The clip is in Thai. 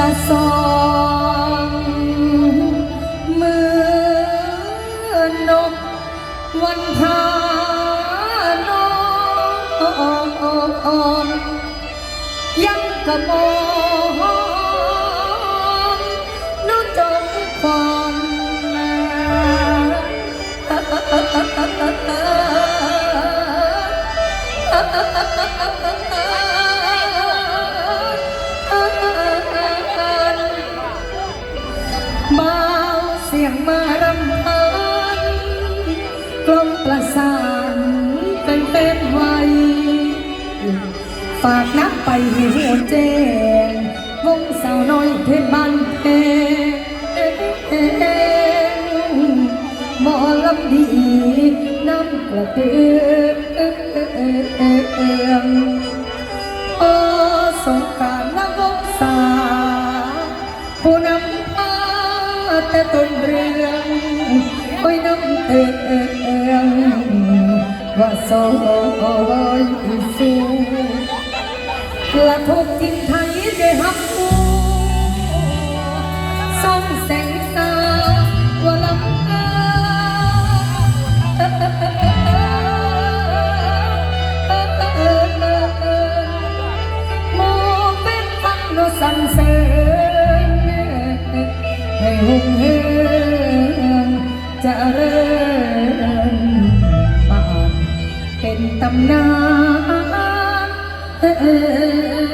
ละสองมือนกวันพานอนยังกระมอง ฝากนับไปให้หัวแจ้งวงสาวน้อยเพชรบ้านเพหมอลำดีน้ำกระเตืองโอ้สงกรารนวงสาผู้นำพาแต่ต้นเรื่องโอ้ยน้ำเตือ ว่าโซอยสูกระทบทิ่นไทยได้หักหูส่องแสงสาวลำอาโมเป็นฟังเสริญให้หุ่งเฮ ตำนาน